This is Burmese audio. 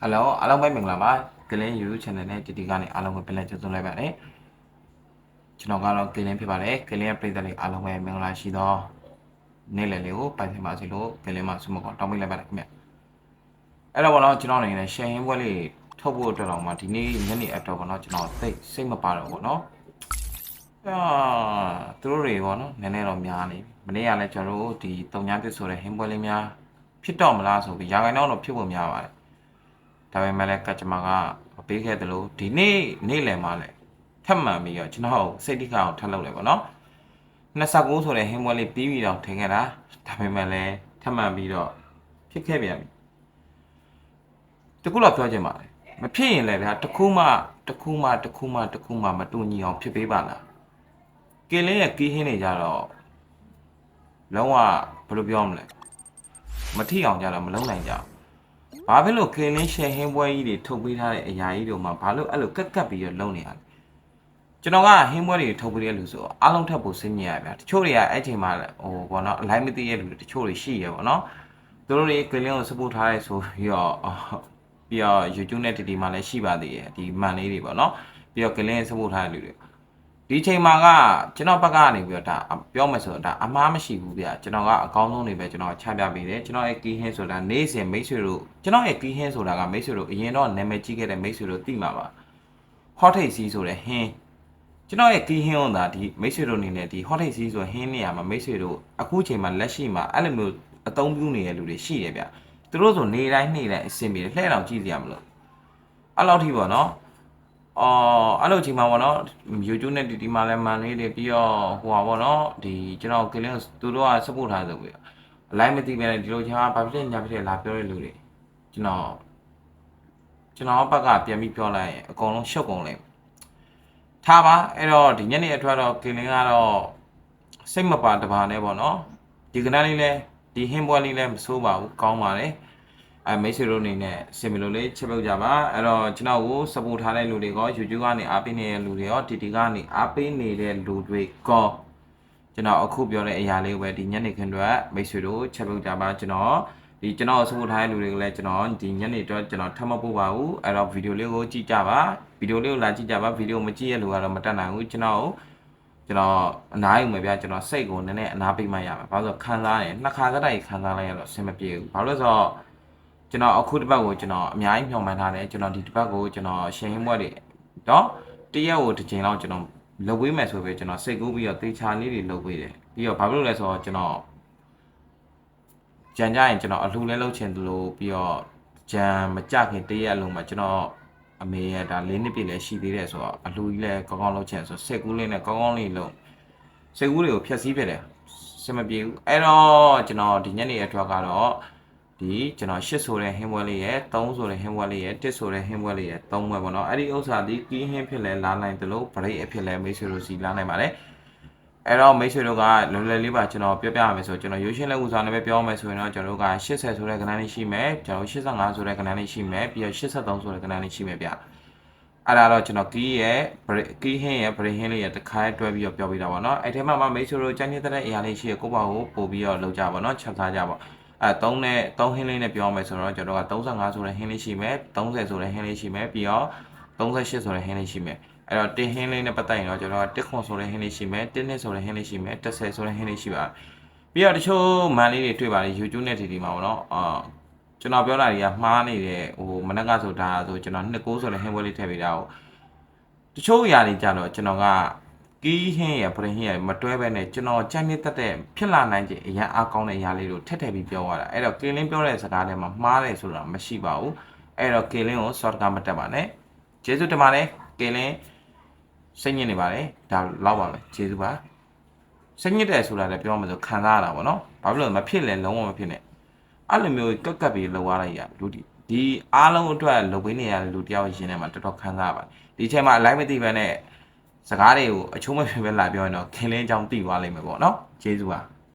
ဟယ်လိုအားလုံးပဲမင်္ဂလာပါကလင်း YouTube channel နဲ့တီတီကနေအားလုံးကိုပြန်လည်ကြိုဆိုလိုက်ပါတယ်ကျွန်တော်ကတော့ကလင်းဖြစ်ပါတယ်ကလင်းရဲ့ပြည်သက်လေးအားလုံးပဲမင်္ဂလာရှိသောနေ့လည်လေးကိုပိုင်ဆိုင်ပါစေလို့ကလင်းမှာဆုမကောင်းတောင်းပေးလိုက်ပါတယ်ခင်ဗျအဲ့တော့ဘောတော့ကျွန်တော်အနေနဲ့ share ဟင်းပွဲလေးထုတ်ဖို့အတွက်တော့မှဒီနေ့ညနေအတော့ဘောတော့ကျွန်တော်သိစိတ်မပါတော့ဘောနော်အာသူတို့တွေဘောနော်နည်းနည်းတော့များနေမနေ့ကလည်းကျွန်တော်တို့ဒီတုံညာပြစ်ဆိုတဲ့ဟင်းပွဲလေးများဖြစ်တော့မလားဆိုပြီးရာခိုင်နှုန်းတော့ဖြစ်ဖို့များပါတယ် ဒါပေမဲ့လည်းကတ်စတမာကမပေးခဲ့တယ်လို့ဒီနေ့နေ့လယ်မှလည်းထပ်မှန်ပြီးတော့ကျွန်တော်စိတ်တိခအောင်ထပ်လုပ်လိုက်ပါတော့29ဆိုတဲ့ဟင်းပွဲလေးပြီးပြီးတော့ထင်ခဲ့တာဒါပေမဲ့လည်းထပ်မှန်ပြီးတော့ဖြစ်ခဲ့ပြန်ပြီတကူတော့ပြောချင်ပါတယ်မဖြစ်ရင်လည်းဗျာတခုမှတခုမှတခုမှတခုမှမတူညီအောင်ဖြစ်ပေးပါလားကင်းလင်းရဲ့ကီးဟင်းတွေကြတော့လုံးဝဘယ်လိုပြောမလဲမထီအောင်ကြတော့မလုံးနိုင်ကြဘူး ဘာဖြစ်လို့ကင်းလင်းရှယ်ဟင်းပွဲကြီးတွေထုတ်ပေးထားတဲ့အရာကြီးတွေမှာဘာလို့အဲ့လိုကက်ကက်ပြီးတော့လုံနေရလဲကျွန်တော်ကဟင်းပွဲတွေထုတ်ပေးတဲ့လူဆိုအားလုံးထပ်ဖို့စဉ်းမြရဗျာတချို့တွေကအဲ့ချိန်မှာဟိုဘောနော်အလိုက်မသိရဲ့လူတွေတချို့တွေရှိရပေါ့နော်သူတို့တွေကင်းလင်းကိုစပို့ထားရဲဆိုပြီးတော့ပြီးတော့ YouTube နဲ့ TT မှာလည်းရှိပါသေးတယ်ဒီမှန်လေးတွေပေါ့နော်ပြီးတော့ကင်းလင်းစပို့ထားတဲ့လူတွေ ဒီချိန်မှာကကျွန်တော်ဘက်ကနေပြီးတော့ဒါပြောမယ်ဆိုတော့ဒါအမားမရှိဘူးဗျာကျွန်တော်ကအကောင်းဆုံးတွေပဲကျွန်တော်ချပြပေးတယ်ကျွန်တော်ရဲ့ကီးဟင်းဆိုတာနေ့စဉ်မိတ်ဆွေတို့ကျွန်တော်ရဲ့ကီးဟင်းဆိုတာကမိတ်ဆွေတို့အရင်တော့နာမည်ကြီးခဲ့တဲ့မိတ်ဆွေတို့သိမှာပါဟော့ထိတ်စီဆိုတဲ့ဟင်းကျွန်တော်ရဲ့ကီးဟင်း onda ဒီမိတ်ဆွေတို့အနေနဲ့ဒီဟော့ထိတ်စီဆိုဟင်းနေရာမှာမိတ်ဆွေတို့အခုချိန်မှာလက်ရှိမှာအဲ့လိုမျိုးအသုံးပြုနေတဲ့လူတွေရှိတယ်ဗျသူတို့ဆိုနေတိုင်းနေတိုင်းအဆင်ပြေတယ်လှဲ့တော်ကြည့်စရာမလိုအဲ့လောက်ထိပေါ့နော် အော်အဲ့လိုချိန်မှာပေါ့နော် YouTube နဲ့ဒီဒီမှာလည်းမန်လေးတွေပြီးတော့ဟိုပါပေါ့နော်ဒီကျွန်တော်ကလင်းသူတို့ကစပို့ထားဆိုပြီးအလိုက်မသိပဲနဲ့ဒီလိုချာဘာဖြစ်လဲညာဖြစ်လဲလာပြောတဲ့လူတွေကျွန်တော်ကျွန်တော်ဘက်ကပြန်ပြီးပြောလိုက်ရင်အကုန်လုံးရှုပ်ကုန်လိမ့်မယ်ထားပါအဲ့တော့ဒီညနေအထွတ်တော့ကလင်းကတော့စိတ်မပါတပါနဲ့ပေါ့နော်ဒီကနေ့လေးလဲဒီဟင်းပွဲလေးလဲမဆိုးပါဘူးကောင်းပါတယ် အဲမိတ်ဆွေတို့အနေနဲ့စင်မလို့လေးချက်ပုတ်ကြပါအဲ့တော့ကျွန်တော်ကို support ထားတဲ့လူတွေက YouTube ကနေအားပေးနေတဲ့လူတွေရော TT ကနေအားပေးနေတဲ့လူတွေကကျွန်တော်အခုပြောတဲ့အရာလေးကိုပဲဒီညနေခင်းတွေမိတ်ဆွေတို့ချက်ပုတ်ကြပါကျွန်တော်ဒီကျွန်တော် support ထားတဲ့လူတွေကလည်းကျွန်တော်ဒီညနေတော့ကျွန်တော်ထပ်မပို့ပါဘူးအဲ့တော့ဗီဒီယိုလေးကိုကြည့်ကြပါဗီဒီယိုလေးကိုလာကြည့်ကြပါဗီဒီယိုမကြည့်ရလူကတော့မတက်နိုင်ဘူးကျွန်တော်ကျွန်တော်အနားယူမယ်ဗျာကျွန်တော်စိတ်ကိုနည်းနည်းအနားပိတ်မှရမှာဘာလို့ဆိုခံစားရင်နှစ်ခါကတည်းကခံစားလိုက်ရတော့အဆင်မပြေဘူးဘာလို့လဲဆိုတော့ ကျွန်တော်အခုတစ်ပတ်ကိုကျွန်တော်အများကြီးမျှော်မှန်းထားတယ်ကျွန်တော်ဒီတစ်ပတ်ကိုကျွန်တော်ရှင်းရင်းပွဲတွေတော့တရက်ကိုတစ်ချိန်လောက်ကျွန်တော်လုပ်ပေးမယ်ဆိုပြီးကျွန်တော်စိတ်ကူးပြီးတော့တေချာလေးတွေလုပ်ပေးတယ်ပြီးတော့ဘာဖြစ်လို့လဲဆိုတော့ကျွန်တော်ကြံကြရင်ကျွန်တော်အလှူလဲလုပ်ချင်သလိုပြီးတော့ကြံမကြခင်တရက်လုံးမှာကျွန်တော်အမေရဲ့ဒါလေးနှစ်ပြည့်လည်းရှိသေးတယ်ဆိုတော့အလှူကြီးလည်းကောင်းကောင်းလုပ်ချင်ဆိုစိတ်ကူးလေးနဲ့ကောင်းကောင်းလေးလုပ်စိတ်ကူးတွေကိုဖျက်ဆီးဖြစ်တယ်စမပြေဘူးအဲ့တော့ကျွန်တော်ဒီညနေအထွတ်ကတော့ ဒီကျွန်တော်8ဆိုတဲ့ဟင်းပွဲလေးရဲ့3ဆိုတဲ့ဟင်းပွဲလေးရဲ့1ဆိုတဲ့ဟင်းပွဲလေးရဲ့3ပွဲပေါ့နော်အဲ့ဒီဥစ္စာဒီကီးဟင်းဖြစ်လဲလာနိုင်တယ်လို့ break အဖြစ်လဲမိတ်ဆွေတို့စီလာနိုင်ပါတယ်အဲ့တော့မိတ်ဆွေတို့ကလွယ်လွယ်လေးပါကျွန်တော်ပြောပြရမယ်ဆိုကျွန်တော်ရိုးရှင်းလက်ဥစားနဲ့ပဲပြောမယ်ဆိုရင်တော့ကျွန်တော်တို့က80ဆိုတဲ့ကဏ္ဍလေးရှိမယ်ကျွန်တော်85ဆိုတဲ့ကဏ္ဍလေးရှိမယ်ပြီးတော့83ဆိုတဲ့ကဏ္ဍလေးရှိမယ်ဗျအဲ့ဒါတော့ကျွန်တော်ကီးရဲ့ break ကီးဟင်းရဲ့ break ဟင်းလေးရဲ့တစ်ခါတွဲပြီးတော့ပြောပြတာပါနော်အဲ့ထဲမှာမှမိတ်ဆွေတို့ကြိုင်းနေတဲ့အရာလေးရှိရကိုပေါ့ကိုပို့ပြီးတော့လုပ်ကြပါနော်ချက်သားကြပါ အဲ3နဲ့3ဟင်းလေးနဲ့ပြောမယ်ဆိုတော့ကျွန်တော်က35ဆိုတဲ့ဟင်းလေးရှိမယ်30ဆိုတဲ့ဟင်းလေးရှိမယ်ပြီးတော့38ဆိုတဲ့ဟင်းလေးရှိမယ်အဲ့တော့တင်ဟင်းလေးနဲ့ပတ်သက်ရင်တော့ကျွန်တော်ကတစ်ခွန်ဆိုတဲ့ဟင်းလေးရှိမယ်တစ်နှစ်ဆိုတဲ့ဟင်းလေးရှိမယ်30ဆိုတဲ့ဟင်းလေးရှိပါပြီးတော့တချို့မန်လေးတွေတွေ့ပါလေ YouTube နဲ့ TT မှာပေါ့နော်အာကျွန်တော်ပြောတာတွေကမှားနေတယ်ဟိုမနက်ကဆိုတာဆိုကျွန်တော်29ဆိုတဲ့ဟင်းပွဲလေးထည့်ပေးတာကိုတချို့အရာတွေကြတော့ကျွန်တော်က ကီးဟင်းရပရင်ဟင်းရမတွဲပဲနဲ့ကျွန်တော်ကြိုက်နေတတ်တဲ့ဖြစ်လာနိုင်ခြင်းအရာအကောင်းတဲ့အရာလေးကိုထက်ထည့်ပြီးပြောရတာအဲ့တော့ကင်းလင်းပြောတဲ့စကားထဲမှာမှားတယ်ဆိုတာမရှိပါဘူးအဲ့တော့ကင်းလင်းကို short ကမတက်ပါနဲ့ကျေးဇူးတင်ပါတယ်ကင်းလင်းစိတ်ညစ်နေပါတယ်ဒါလောက်ပါပဲကျေးဇူးပါစိတ်ညစ်တယ်ဆိုတာလည်းပြောမှဆိုခံစားရတာပေါ့နော်ဘာဖြစ်လို့လဲမဖြစ်လဲလုံးဝမဖြစ်နဲ့အဲ့လိုမျိုးကက်ကက်ပြီးလောက်ရလိုက်ရလူဒီဒီအားလုံးအတွက်လုပ်ပေးနေရတဲ့လူတယောက်ရှင်ထဲမှာတော်တော်ခံစားရပါတယ်ဒီအချိန်မှာအလိုက်မသိပဲနဲ့ စကားတွေကိုအချိုးမဖြစ်ပဲလာပြောရင်တော့ခင်လင်းအကြောင်းသိသွားလိမ့်မယ်ပေါ့နော်ကျေးဇူးပါ